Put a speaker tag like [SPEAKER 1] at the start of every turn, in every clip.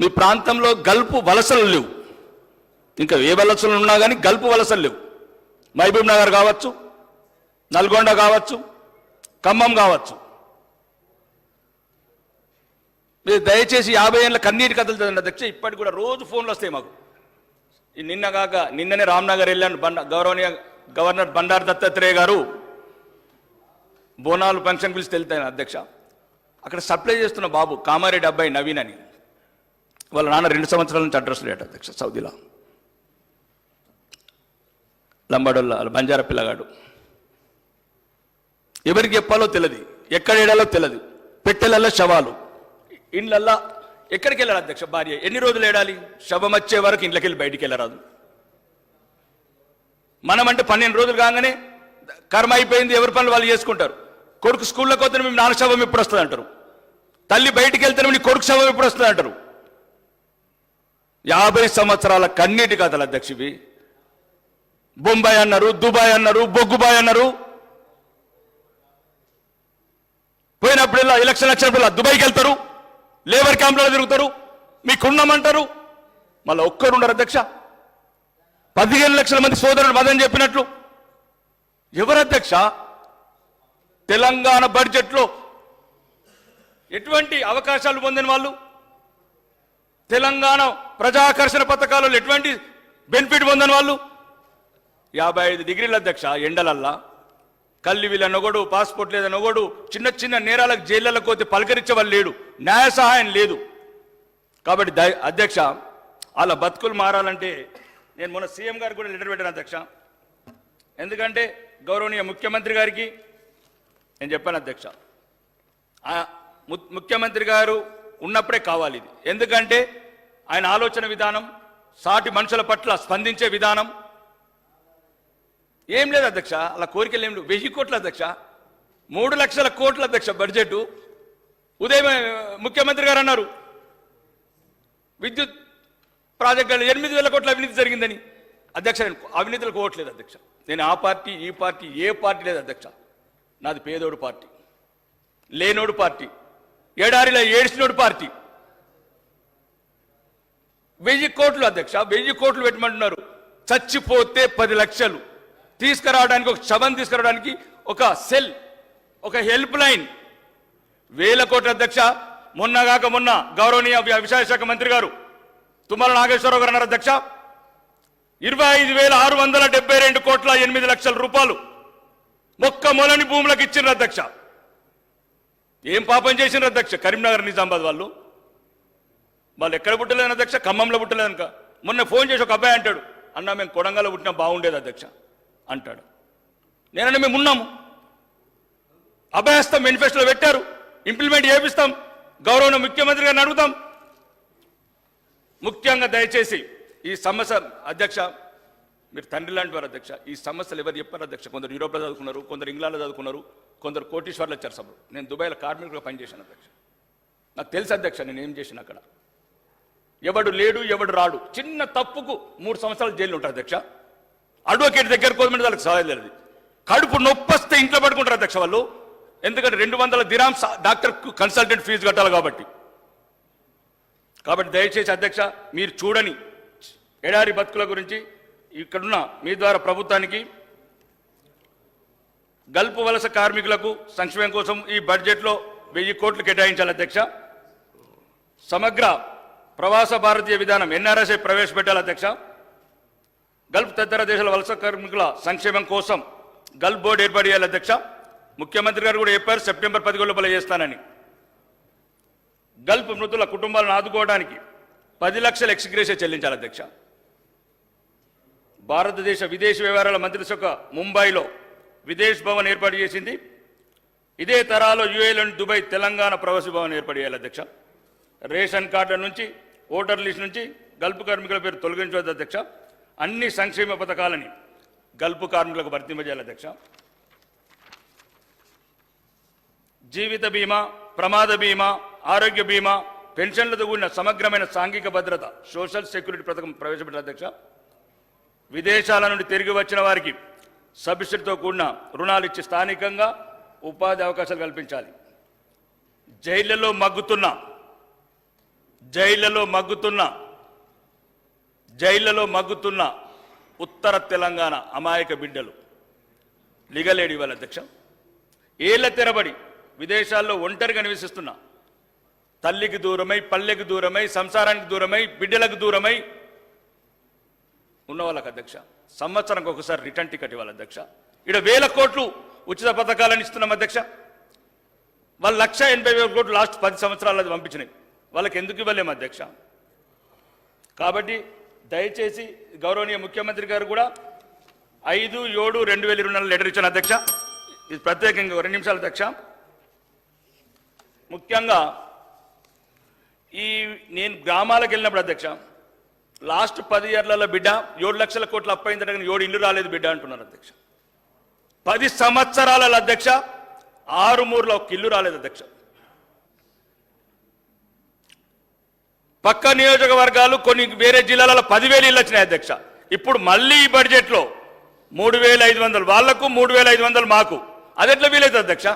[SPEAKER 1] మీ ప్రాంతంలో గల్పు వలసలు లేవు. ఇంకా ఏ వలసలు ఉన్నా కానీ గల్పు వలసలు లేవు. మహబూబ్ నగర్ కావచ్చు నల్గొండ కావచ్చు ఖమ్మం కావచ్చు. మీరు దయచేసి యాభై ఏళ్ళ కన్నీటి కథలు చదివిన అధ్యక్ష ఇప్పటికి కూడా రోజు ఫోన్లు వస్తాయి మాకు. నిన్న కాక నిన్ననే రామ్నగర్ వెళ్ళాను బండ గౌరవనీయ గవర్నర్ బండారు దత్తాత్రేయ గారు బోనాలు ఫంక్షన్ పిలిచి వెళ్తాను అధ్యక్ష. అక్కడ సప్లై చేస్తున్న బాబు కామారెడ్డి అబ్బాయి నవీన్ అని. వాళ్ళ నాన్న రెండు సంవత్సరాల నుంచి అడ్రస్ లేట అధ్యక్ష సౌదీలో. లంబాడోళ్ళ వాళ్ళ బంజారా పిల్లగాడు. ఎవరికి చెప్పాలో తెలియదు ఎక్కడ ఏడాలో తెలియదు పెట్టెలల్లో శవాలు. ఇండ్లల్లా ఎక్కడికి వెళ్ళాలి అధ్యక్ష భార్య? ఎన్ని రోజులు ఏడాలి? శవం వచ్చే వరకు ఇంట్లోకి వెళ్ళి బయటికి వెళ్ళరాదు. మనం అంటే పన్నెండు రోజులు కాగానే కర్మ అయిపోయింది ఎవరి పనులు వాళ్ళు చేసుకుంటారు. కొడుకు స్కూల్లోకి వస్తే మేము నాన్న శవం ఎప్పుడు వస్తుంది అంటారు తల్లి బయటికి వెళ్తే నీ కొడుకు శవం ఎప్పుడు వస్తుంది అంటారు యాభై సంవత్సరాల కన్నీటి కథలు అధ్యక్షవి. బొంబాయి అన్నారు దుబాయ్ అన్నారు బొగ్గుబాయ్ అన్నారు. పోయినప్పుడల్లా ఎలక్షన్ వచ్చినప్పుడల్లా దుబాయ్కి వెళ్తారు లేబర్ క్యాంప్లలో తిరుగుతారు మీకున్నామంటారు మళ్ళీ ఒక్కరు ఉండరు అధ్యక్ష. పదిహేను లక్షల మంది సోదరులు మదని చెప్పినట్లు. ఎవరు అధ్యక్ష? తెలంగాణ బడ్జెట్లో ఎటువంటి అవకాశాలు పొందిన వాళ్ళు? తెలంగాణ ప్రజాకర్షణ పథకాలలో ఎటువంటి బెనిఫిట్ పొందని వాళ్ళు? యాభై ఐదు డిగ్రీల అధ్యక్ష ఎండలల్లా. కల్లి వీళ్ళనొగడు పాస్పోర్ట్ లేదనొగడు చిన్న చిన్న నేరాలకు జైళ్ళకు పోతే పలకరించే వాళ్ళు లేడు. న్యాయ సహాయం లేదు. కాబట్టి దయ- అధ్యక్ష వాళ్ళ బతుకులు మారాలంటే నేను మొన్న సీఎం గారికి కూడా లెటర్ పెట్టాను అధ్యక్ష. ఎందుకంటే గౌరవనీయ ముఖ్యమంత్రి గారికి నేను చెప్పాను అధ్యక్ష. ము- ముఖ్యమంత్రి గారు ఉన్నప్పుడే కావాలి ఇది. ఎందుకంటే ఆయన ఆలోచన విధానం సాటి మనుషుల పట్ల స్పందించే విధానం. ఏం లేదు అధ్యక్ష అలా కోరికలు ఏం లేవు. వెయ్యి కోట్ల అధ్యక్ష మూడు లక్షల కోట్ల అధ్యక్ష బడ్జెట్ ఉదయం ముఖ్యమంత్రి గారు అన్నారు. విద్యుత్ ప్రాజెక్టులు ఎనిమిది వేల కోట్ల అవినీతి జరిగిందని. అధ్యక్ష నేను అవినీతిలో కోవట్లేదు అధ్యక్ష. నేను ఆ పార్టీ ఈ పార్టీ ఏ పార్టీ లేదు అధ్యక్ష. నాది పేదోడు పార్టీ. లేనోడు పార్టీ. ఏడారిలో ఏడ్చినోడు పార్టీ. వెయ్యి కోట్లు అధ్యక్ష వెయ్యి కోట్లు పెట్టమంటున్నారు. చచ్చిపోతే పది లక్షలు. తీసుకురావడానికి ఒక శవం తీసుకురావడానికి ఒక సెల్ ఒక హెల్ప్ లైన్. వేల కోట్ల అధ్యక్ష మొన్నగాక మొన్న గౌరవనీయ వ్యవసాయ శాఖ మంత్రి గారు తుమ్మల నాగేశ్వరరావు గారు అన్నారు అధ్యక్ష. ఇరవై ఐదు వేల ఆరు వందల డెబ్బై రెండు కోట్ల ఎనిమిది లక్షల రూపాయలు మొక్క మొలని భూములకు ఇచ్చిన అధ్యక్ష. ఏం పాపం చేసిండ్రు అధ్యక్ష? కరీంనగర్ నిజామాబాద్ వాళ్ళు. వాళ్ళు ఎక్కడ పుట్టలేదు అధ్యక్ష? ఖమ్మంలో పుట్టలేదు అనుక. మొన్న ఫోన్ చేసి ఒక అబ్బాయి అంటాడు అన్న మేము కొడంగల్లో పుట్టినా బాగుండేది అధ్యక్ష. అంటాడు. నేనన్నా మేము ఉన్నాము. అభయస్తం మేనిఫెస్టోలో పెట్టారు. ఇంప్లిమెంట్ చేపిస్తాం. గౌరవ ముఖ్యమంత్రి గారిని అడుగుతాం. ముఖ్యంగా దయచేసి ఈ సమస్య అధ్యక్ష మీరు తండ్రి లాంటి వారు అధ్యక్ష ఈ సమస్యలు ఎవరు చెప్పారు అధ్యక్ష? కొందరు యూరోప్లో చదువుకున్నారు కొందరు ఇంగ్లాండ్లో చదువుకున్నారు కొందరు కోటీశ్వర్లు వచ్చారు సభలు. నేను దుబాయ్లో కార్మికులుగా పనిచేశాను అధ్యక్ష. నాకు తెలుసు అధ్యక్ష నేను ఏం చేసిన అక్కడ. ఎవడు లేడు ఎవడు రాడు. చిన్న తప్పుకు మూడు సంవత్సరాలు జైలు ఉంటారు అధ్యక్ష. అడ్వకేట్ దగ్గర కోదమంటే వాళ్ళకి సహాయం లేదు కడుపు నొప్పొస్తే ఇంట్లో పడుకుంటారు అధ్యక్ష వాళ్ళు. ఎందుకంటే రెండు వందల దిరామ్స్ డాక్టర్ కన్సల్టెంట్ ఫీజు కట్టాలి కాబట్టి. కాబట్టి దయచేసి అధ్యక్ష మీరు చూడని ఎడారి బతుకుల గురించి ఇక్కడున్న మీ ద్వారా ప్రభుత్వానికి గల్పు వలస కార్మికులకు సంక్షేమం కోసం ఈ బడ్జెట్లో వెయ్యి కోట్లు కేటాయించాలి అధ్యక్ష. సమగ్ర ప్రవాస భారతీయ విధానం ఎన్ఆర్ఎస్ఐ ప్రవేశపెట్టాలి అధ్యక్ష. గల్ఫ్ తదితర దేశాల వలస కార్మికుల సంక్షేమం కోసం గల్ఫ్ బోర్డు ఏర్పాటు చేయాలి అధ్యక్ష. ముఖ్యమంత్రి గారు కూడా చెప్పారు సెప్టెంబర్ పదిహేను లోపల చేస్తానని. గల్ఫ్ మృతుల కుటుంబాలను ఆదుకోవడానికి పది లక్షల ఎక్స్గ్రేషియా చెల్లించాలి అధ్యక్ష. భారతదేశ విదేశీ వ్యవహారాల మంత్రిత్వ శాఖ ముంబైలో విదేశ్ భవన్ ఏర్పాటు చేసింది. ఇదే తరాలో యుఏలోని దుబాయ్ తెలంగాణ ప్రవాసీ భవన్ ఏర్పాటు చేయాలి అధ్యక్ష. రేషన్ కార్డుల నుంచి ఓటర్ లిస్ట్ నుంచి గల్పు కార్మికుల పేరు తొలగించవద్దు అధ్యక్ష. అన్ని సంక్షేమ పథకాలని గల్పు కార్మికులకు వర్తింపజేయాలి అధ్యక్ష. జీవిత బీమా ప్రమాద బీమా ఆరోగ్య బీమా పెన్షన్లతో కూడిన సమగ్రమైన సాంఘిక భద్రత సోషల్ సెక్యూరిటీ పథకం ప్రవేశపెట్టారు అధ్యక్ష. విదేశాల నుండి తిరిగి వచ్చిన వారికి సబ్సిడీతో కూడిన రుణాలు ఇచ్చి స్థానికంగా ఉపాధి అవకాశాలు కల్పించాలి. జైళ్ళలో మగ్గుతున్న జైళ్ళలో మగ్గుతున్న జైళ్ళలో మగ్గుతున్న ఉత్తర తెలంగాణ అమాయక బిడ్డలు. లిగలేడి వాళ్ళ అధ్యక్ష. ఏళ్ళ తెరబడి విదేశాల్లో ఒంటరిగా నివసిస్తున్న తల్లికి దూరమై పల్లెకి దూరమై సంసారానికి దూరమై బిడ్డలకు దూరమై ఉన్న వాళ్ళకి అధ్యక్ష. సంవత్సరానికి ఒకసారి రిటర్న్ టికెట్ ఇవ్వాలి అధ్యక్ష. ఇక్కడ వేల కోట్లు ఉచిత పథకాలను ఇస్తున్నాం అధ్యక్ష. వాళ్ళు లక్ష ఎనభై వేల కోట్లు లాస్ట్ పది సంవత్సరాలు అది పంపించినాయి. వాళ్ళకి ఎందుకు ఇవ్వలేము అధ్యక్ష? కాబట్టి దయచేసి గౌరవనీయ ముఖ్యమంత్రి గారు కూడా ఐదు ఏడు రెండు వేల ఇరవై నెలలు లెటర్ ఇచ్చాను అధ్యక్ష. ఇది ప్రత్యేకంగా రెండు నిమిషాలు అధ్యక్ష. ముఖ్యంగా ఈ నేను గ్రామాలకు వెళ్ళినప్పుడు అధ్యక్ష లాస్ట్ పది ఇయర్లలో బిడ్డ ఏడు లక్షల కోట్లు అప్పైంది కానీ ఏడు ఇల్లు రాలేదు బిడ్డ అంటున్నారు అధ్యక్ష. పది సంవత్సరాలలో అధ్యక్ష ఆరు మూరులో ఒక ఇల్లు రాలేదు అధ్యక్ష. పక్క నియోజకవర్గాలు కొన్ని వేరే జిల్లాలలో పదివేలు ఇల్లు వచ్చినాయి అధ్యక్ష. ఇప్పుడు మళ్ళీ ఈ బడ్జెట్లో మూడు వేల ఐదు వందలు వాళ్ళకు మూడు వేల ఐదు వందలు మాకు. అది ఎట్లా వీలైతే అధ్యక్ష?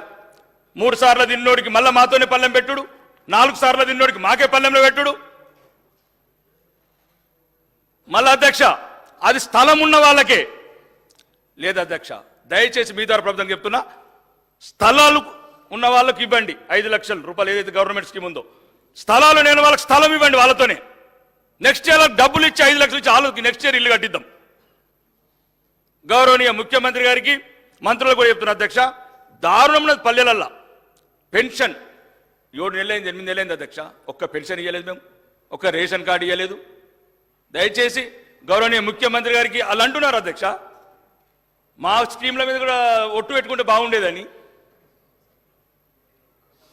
[SPEAKER 1] మూడు సార్లు తిన్నోడికి మళ్ళీ మాతోనే పల్లెం పెట్టుడు నాలుగు సార్లు తిన్నోడికి మాకే పల్లెంలో పెట్టుడు. మళ్ళీ అధ్యక్ష అది స్థలం ఉన్న వాళ్ళకే. లేదు అధ్యక్ష దయచేసి మీ ద్వారా ప్రభుత్వం చెప్తున్నా స్థలాలు ఉన్న వాళ్ళకి ఇవ్వండి. ఐదు లక్షల రూపాయలు ఏదైతే గవర్నమెంట్ స్కీమ్ ఉందో. స్థలాలు నేను వాళ్ళకి స్థలం ఇవ్వండి వాళ్ళతోనే. నెక్స్ట్ ఇయర్ డబ్బులు ఇచ్చి ఐదు లక్షలు ఇచ్చి వాళ్ళకి నెక్స్ట్ ఇయర్ ఇల్లు కట్టిద్దాం. గౌరవనీయ ముఖ్యమంత్రి గారికి మంత్రులు కూడా చెప్తున్నా అధ్యక్ష దారుణం పల్లెలల్లా. పెన్షన్. ఏడు నెలలైంది ఎనిమిది నెలలైంది అధ్యక్ష. ఒక్క పెన్షన్ ఇవ్వలేదు మేము. ఒక్క రేషన్ కార్డు ఇవ్వలేదు దయచేసి గౌరవనీయ ముఖ్యమంత్రి గారికి అలా అంటున్నారు అధ్యక్ష. మా స్కీమ్ల మీద కూడా ఒట్టు పెట్టుకుంటే బాగుండేదని.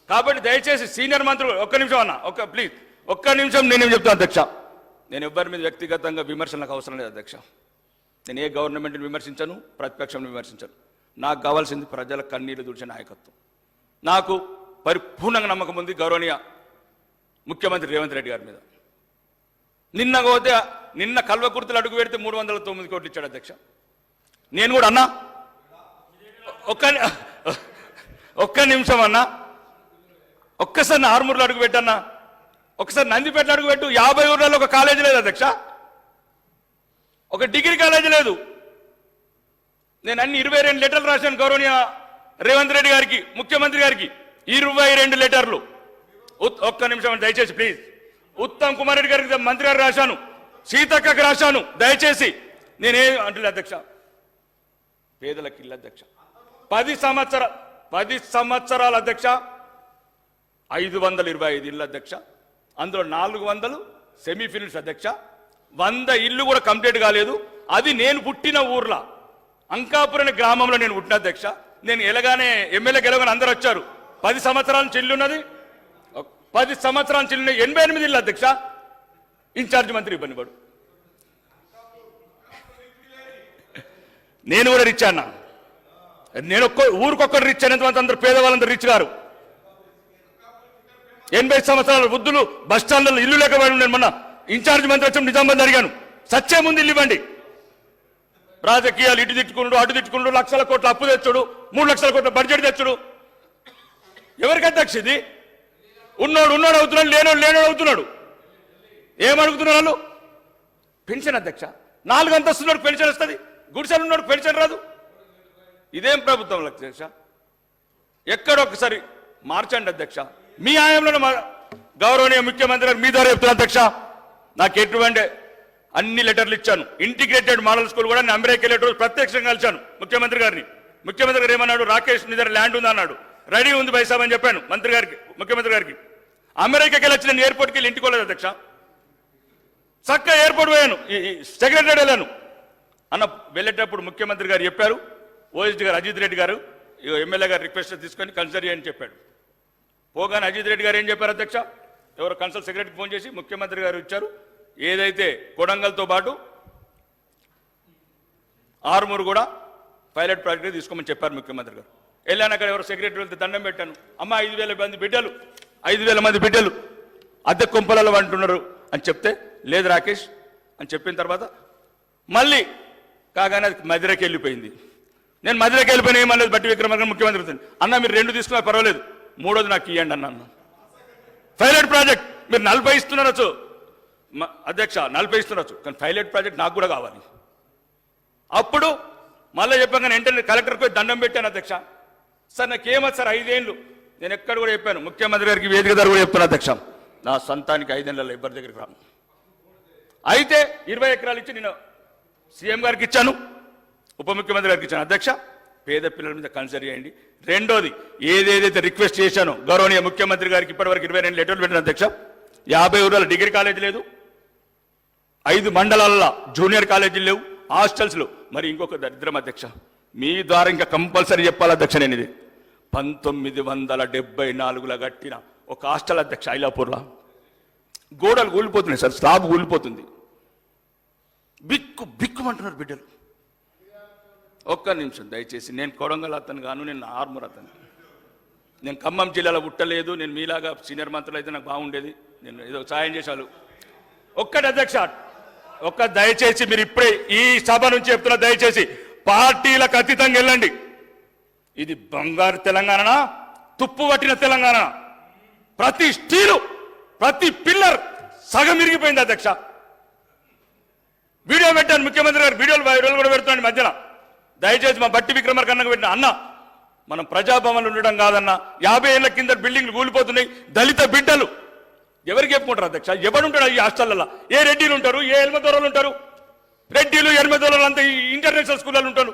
[SPEAKER 1] కాబట్టి దయచేసి సీనియర్ మంత్రులు ఒక్క నిమిషం అన్న ఒక్క ప్లీజ్ ఒక్క నిమిషం నేనేం చెప్తాను అధ్యక్ష. నేను ఎవ్వరి మీద వ్యక్తిగతంగా విమర్శలకు అవసరం లేదు అధ్యక్ష. నేను ఏ గవర్నమెంట్ని విమర్శించను ప్రతిపక్షం విమర్శించను. నాకు కావాల్సింది ప్రజల కన్నీళ్ళు తుడిచే నాయకత్వం. నాకు పరిపూర్ణంగా నమ్మకం ఉంది గౌరవనీయ ముఖ్యమంత్రి రేవంత్ రెడ్డి గారి మీద. నిన్న పోతే నిన్న కల్వకుర్తులు అడుగు పెడితే మూడు వందల తొమ్మిది కోట్లు ఇచ్చాడు అధ్యక్ష. నేను కూడా అన్నా. ఒక్క ఒక్క నిమిషం అన్నా. ఒక్కసారి నా అడుగు పెట్టన్నా. ఒకసారి నందిపేట అడుగు పెట్టు. యాభై ఊర్లలో ఒక కాలేజీ లేదు అధ్యక్ష. ఒక డిగ్రీ కాలేజీ లేదు. నేను అన్ని ఇరవై రెండు లెటర్లు రాశాను గౌరవనీయ రేవంత్ రెడ్డి గారికి ముఖ్యమంత్రి గారికి. ఇరవై రెండు లెటర్లు. ఒక్క నిమిషం దయచేసి ప్లీజ్. ఉత్తమ్ కుమార్ రెడ్డి గారికి మంత్రి గారు రాశాను. సీతక్కకి రాశాను. దయచేసి నేనే అంటే అధ్యక్ష? పేదలకు ఇల్లు అధ్యక్ష. పది సంవత్సర పది సంవత్సరాల అధ్యక్ష. ఐదు వందల ఇరవై ఐదు ఇల్లు అధ్యక్ష. అందులో నాలుగు వందలు సెమీఫినల్స్ అధ్యక్ష. వంద ఇల్లు కూడా కంప్లీట్ కాలేదు. అది నేను పుట్టిన ఊర్లో. అంకాపురం అనే గ్రామంలో నేను పుట్టిన అధ్యక్ష. నేను ఎలాగానే ఎమ్మెల్యే గెలవగానే అందరు వచ్చారు. పది సంవత్సరాల నుంచి ఇల్లు ఉన్నది. పది సంవత్సరాల నుంచి ఎనభై ఎనిమిది ఇల్లు అధ్యక్ష ఇన్ఛార్జ్ మంత్రి ఇబ్బంది పడు నేను కూడా రిచ్ అన్నా. నేను ఒక్క ఊరికొక్కరు రిచ్ అనేంత అందరూ పేదవాళ్ళందరూ రిచ్ గారు. ఎనభై సంవత్సరాల వృద్ధులు బస్ స్టాండ్లలో ఇల్లు లేకపోయాడు నేను మొన్న ఇన్ఛార్జ్ మంత్రి వచ్చి నిజామాబాద్ అడిగాను. సత్యం ముందు ఇల్లు ఇవ్వండి. రాజకీయాలు ఇటు తిట్టుకున్నాడు అటు తిట్టుకున్నాడు లక్షల కోట్ల అప్పు తెచ్చుడు మూడు లక్షల కోట్ల బడ్జెట్ తెచ్చుడు. ఎవరికి అధ్యక్ష ఇది? ఉన్నోడు ఉన్నాడు అవుతున్నాడు లేనోడు లేనోడు అవుతున్నాడు. ఏమడుగుతున్నారు వాళ్ళు? పెన్షన్ అధ్యక్ష. నాలుగు అంతస్తున్నోడు పెన్షన్ వస్తుంది. గుడిసెలు ఉన్నాడు పెన్షన్ రాదు. ఇదేం ప్రభుత్వం అధ్యక్ష ఎక్కడొక్కసారి మార్చండి అధ్యక్ష. మీ ఆయంలో గౌరవనీయ ముఖ్యమంత్రి గారు మీ ద్వారా చెప్తున్నా అధ్యక్ష. నాకు ఎటువంటి అన్ని లెటర్లు ఇచ్చాను. ఇంటిగ్రేటెడ్ మోడల్ స్కూల్ కూడా నేను అమెరికా లెటర్ ప్రత్యక్షంగా కలిశాను ముఖ్యమంత్రి గారిని. ముఖ్యమంత్రి గారు ఏమన్నాడు? రాకేష్ నీ దగ్గర ల్యాండ్ ఉంది అన్నాడు రెడీ ఉంది బైసాబ్ అని చెప్పాను మంత్రి గారికి ముఖ్యమంత్రి గారికి. అమెరికాకి వెళ్ళి వచ్చి ఎయిర్పోర్ట్కి వెళ్ళి ఇంటికి వెళ్ళలేదు అధ్యక్ష. చక్కగా ఎయిర్పోర్ట్ పోయాను. సెక్రటరీ వెళ్ళాను. అన్న వెళ్ళేటప్పుడు ముఖ్యమంత్రి గారు చెప్పారు ఓఎస్డి గారు అజిత్ రెడ్డి గారు ఎమ్మెల్యే గారు రిక్వెస్ట్ తీసుకొని కన్సల్ట్ చేయని చెప్పాడు. పోగానే అజిత్ రెడ్డి గారు ఏం చెప్పారు అధ్యక్ష? ఎవరు కన్సల్ట్ సెక్రటరీకి ఫోన్ చేసి ముఖ్యమంత్రి గారు ఇచ్చారు. ఏదైతే కొడంగల్తో పాటు ఆరుమూరు కూడా పైలట్ ప్రాజెక్ట్ తీసుకోమని చెప్పారు ముఖ్యమంత్రి గారు. వెళ్ళాను అక్కడ ఎవరు సెక్రటరీ వెళ్తే దండం పెట్టాను. అమ్మ ఐదు వేల మంది బిడ్డలు ఐదు వేల మంది బిడ్డలు అద్దె కొంపలలో అంటున్నారు అని చెప్తే లేదు రాకేష్ అని చెప్పిన తర్వాత మళ్ళీ కాగానే అది మదిరకి వెళ్ళిపోయింది. నేను మదిరకి వెళ్ళిపోయిన ఏమన్నది బట్టి విక్రమార్క ముఖ్యమంత్రి అవుతుంది. అన్న మీరు రెండు తీసుకున్నా పర్వాలేదు. మూడోది నాకు ఇవ్వండి అన్న అన్న. పైలట్ ప్రాజెక్ట్ మీరు నలభై ఇస్తున్నారచ్చు. మ- అధ్యక్ష నలభై ఇస్తున్నారచ్చు. కానీ పైలట్ ప్రాజెక్ట్ నాకు కూడా కావాలి. అప్పుడు మళ్ళీ చెప్పగానే వెంటనే కలెక్టర్కి పోయి దండం పెట్టాను అధ్యక్ష. సార్ నాకేమో సార్ ఐదేళ్ళు. నేను ఎక్కడ కూడా చెప్పాను ముఖ్యమంత్రి గారికి వేదిక ధర కూడా చెప్తున్నా అధ్యక్ష. నా సొంతానికి ఐదేళ్ళలో ఇబ్బంది దగ్గరికి రాను. అయితే ఇరవై ఎకరాలు ఇచ్చి నేను సీఎం గారికి ఇచ్చాను ఉప ముఖ్యమంత్రి గారికి ఇచ్చాను. అధ్యక్ష పేద పిల్లల మీద కన్సిడర్ చేయండి. రెండోది ఏదేదైతే రిక్వెస్ట్ చేశానో గౌరవనీయ ముఖ్యమంత్రి గారికి ఇప్పటివరకు ఇరవై రెండు లెటర్లు పెట్టిన అధ్యక్ష యాభై ఊరాల డిగ్రీ కాలేజీ లేదు. ఐదు మండలాల్లో జూనియర్ కాలేజీలు లేవు హాస్టల్స్లో మరి ఇంకొక దరిద్రం అధ్యక్ష మీ ద్వారా ఇంకా కంపల్సరీ చెప్పాలి అధ్యక్ష నేను ఇది పంతొమ్మిది వందల డెబ్బై నాలుగులో కట్టిన ఒక హాస్టల్ అధ్యక్ష ఐలాపూర్లో. గోడలు కూలిపోతున్నాయి సార్ స్లాబ్ కూలిపోతుంది. బిక్కు బిక్కుమంటున్నారు బిడ్డలు. ఒక్క నిమిషం దయచేసి నేను కొడంగల్ అతను గాను నేను ఆర్మూర్ అతను నేను ఖమ్మం జిల్లాలో పుట్టలేదు నేను మీలాగా సీనియర్ మంత్రులు అయితే నాకు బాగుండేది. నేను ఏదో సాయం చేశాను. ఒక్కటి అధ్యక్ష ఒక్క దయచేసి మీరు ఇప్పుడే ఈ సభ నుంచి చెప్తున్న దయచేసి పార్టీలకు అతీతంగా వెళ్ళండి. ఇది బంగారు తెలంగాణ తుప్పు పట్టిన తెలంగాణ ప్రతి స్టీలు ప్రతి పిల్లర్ సగం ఇరిగిపోయింది అధ్యక్ష. వీడియో పెట్టాను ముఖ్యమంత్రి గారు వీడియోలు వైరల్ కూడా పెడుతున్నాడు మధ్యన. దయచేసి మా బట్టి విక్రమార్ కన్నకు పెట్టిన అన్న మనం ప్రజాభవన్లు ఉండడం కాదన్న యాభై ఏళ్ళ కింద బిల్డింగ్లు కూలిపోతున్నాయి దళిత బిడ్డలు. ఎవరికి చెప్పుకుంటారు అధ్యక్ష? ఎవడుంటాడు ఈ హాస్టల్లో ఏ రెడ్డిలు ఉంటారు? ఏ ఎల్మదొరలు ఉంటారు? రెడ్డిలు ఎనిమిదొరలు అంతా ఈ ఇంటర్నేషనల్ స్కూళ్ళలో ఉంటారు.